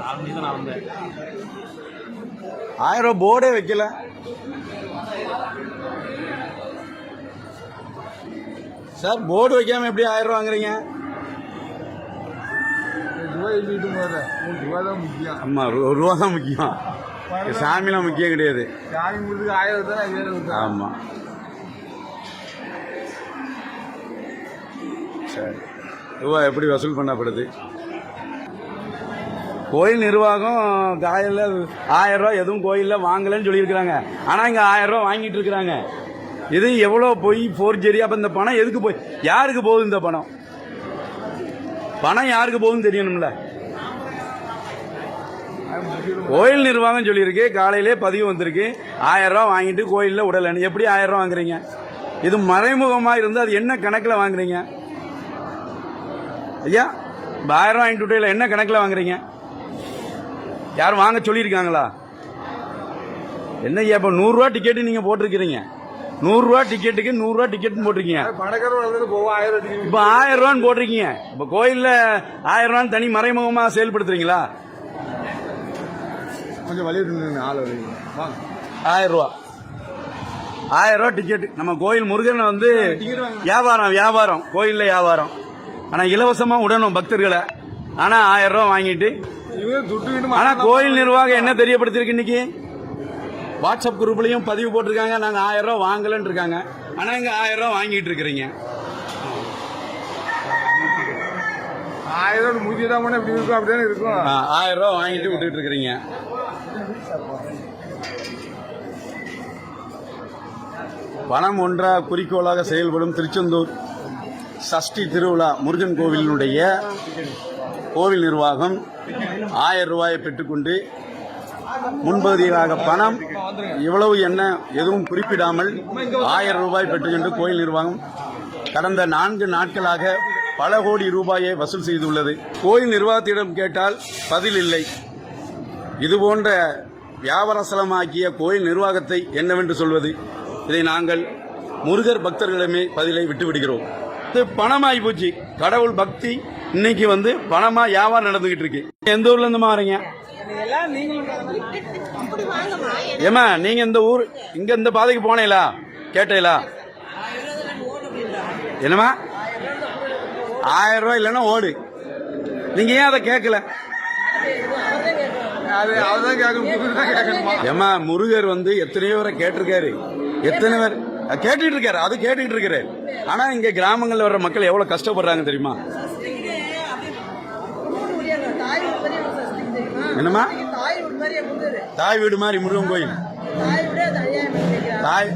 நாலு மணி தான் நான் வந்தேன் ஆயிரம் ரூபா போர்டே வைக்கல. சார் போர்டு வைக்காம எப்படி ஆயிரம் ரூபா வாங்குறீங்க? ரூபா தான் முக்கியம் ஆமா ஒரு ரூபா தான் முக்கியம். சாமிலாம் முக்கியம் கிடையாது. சாமி ஆயிரம் ஆமா. சரி. ரூபா எப்படி வசூல் பண்ணப்படுது? கோயில் நிர்வாகம் காயில் ஆயிரம் ரூபா எதுவும் கோயிலில் வாங்கலைன்னு சொல்லியிருக்கிறாங்க. ஆனால் இங்கே ஆயிரம் ரூபா வாங்கிட்டு இருக்கிறாங்க. இது எவ்வளோ போய் ஃபோர்ஜரி அப்போ இந்த பணம் எதுக்கு போய் யாருக்கு போகுது இந்த பணம்? பணம் யாருக்கு போகுதுன்னு தெரியணும்ல. கோயில் நிர்வாகம் சொல்லியிருக்கு. காலையிலே பதிவு வந்திருக்கு. ஆயிரம் ரூபா வாங்கிட்டு கோயிலில் உடல் எப்படி ஆயிரம் ரூபா வாங்குறீங்க? இது மறைமுகமாக இருந்து அது என்ன கணக்கில் வாங்குறீங்க? ஐயா இப்போ ஆயிரம் ரூபா வாங்கிட்டு என்ன கணக்கில் வாங்குறீங்க? யாரும் வாங்க சொல்லியிருக்காங்களா? என்ன ஐயா இப்போ நூறுரூவா டிக்கெட்டு நீங்கள் போட்டிருக்கிறீங்க. நூறுரூவா டிக்கெட்டுக்கு நூறுரூவா டிக்கெட்னு போட்டிருக்கீங்க. இப்போ ஆயிரம் ரூபான்னு போட்டிருக்கீங்க. இப்போ கோயிலில் ஆயிரம் ரூபான்னு தனி மறைமுகமாக செயல்படுத்துறீங்களா? கொஞ்சம் இருந்து ஆள் ஆயிரம் ரூபா. ஆயிரம் ரூபா டிக்கெட் நம்ம கோயில் முருகன் வந்து வியாபாரம் வியாபாரம். கோயில்ல வியாபாரம். ஆனா இலவசமா விடணும் பக்தர்களை. ஆனா ஆயிரம் ரூபா வாங்கிட்டு ஆனா கோயில் நிர்வாகம் என்ன தெரியப்படுத்திருக்கு இன்னைக்கு? வாட்ஸ்அப் குரூப்லயும் பதிவு போட்டிருக்காங்க. நாங்க ஆயிரம் ரூபா வாங்கலன்னு இருக்காங்க. ஆனா இங்க ஆயிரம் ரூபா வாங்கிட்டு இருக்கிறீங்க. ஆயிரம் முடிச்சுட்டா போனா எப்படி இருக்கும் அப்படிதானே இருக்கும். ஆயிரம் ரூபா வாங்கிட்டு விட்டுட்டு இருக்கிறீங்க. பணம் ஒன்றா குறிக்கோளாக செயல்படும் திருச்செந்தூர் சஷ்டி திருவிழா முருகன் கோவிலினுடைய கோவில் நிர்வாகம் ஆயிரம் ரூபாயை பெற்றுக்கொண்டு முன்பகுதியாக பணம் இவ்வளவு என்ன எதுவும் குறிப்பிடாமல் ஆயிரம் ரூபாய் பெற்றுக்கொண்டு கோயில் நிர்வாகம் கடந்த நான்கு நாட்களாக பல கோடி ரூபாயை வசூல் செய்துள்ளது. கோயில் நிர்வாகத்திடம் கேட்டால் பதில் இல்லை. இதுபோன்ற வியாபாரசலமாக்கிய கோயில் நிர்வாகத்தை என்னவென்று சொல்வது? இதை நாங்கள் முருகர் பக்தர்களிடமே பதிலை விட்டுவிடுகிறோம். இது பணமாகி போச்சு கடவுள் பக்தி இன்னைக்கு வந்து பணமா வியாபாரம் நடந்துகிட்டு இருக்கு. எந்த ஊர்ல இருந்து வரீங்க? ஏமா நீங்க இந்த ஊர் இங்க இந்த பாதைக்கு போனீங்களா? கேட்டீங்களா? என்னம்மா? ஆயிரம் ரூபாய் இல்லைன்னா ஓடு. நீங்க ஏன் அதை கேட்கல? ஏமா முருகர் வந்து எத்தனையோ பேரை கேட்டிருக்காரு. எத்தனை பேர்? கேட்டுட்டு இருக்காரு அது கேட்டுட்டு இருக்காரு. ஆனா இங்க கிராமங்கள்ல வர்ற மக்கள் எவ்வளவு கஷ்டப்படுறாங்க தெரியுமா? என்னம்மா? தாய் வீடு மாதிரி முருகன் கோயில். தாய்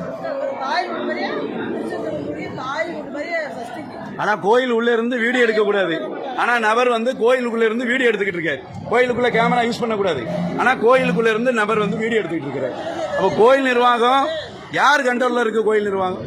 ஆனா கோயில் உள்ள இருந்து வீடியோ எடுக்க கூடாது ஆனா நபர் வந்து கோயிலுக்குள்ள இருந்து வீடியோ எடுத்துக்கிட்டு இருக்காரு. கோயிலுக்குள்ள கேமரா யூஸ் பண்ண கூடாது ஆனா கோயிலுக்குள்ள இருந்து நபர் வந்து வீடியோ எடுத்துக்கிட்டு இருக்காரு. அப்ப கோயில் நிர்வாகம் யார் கண்ட்ரோல்ல இருக்கு கோயில் நிர்வாகம்?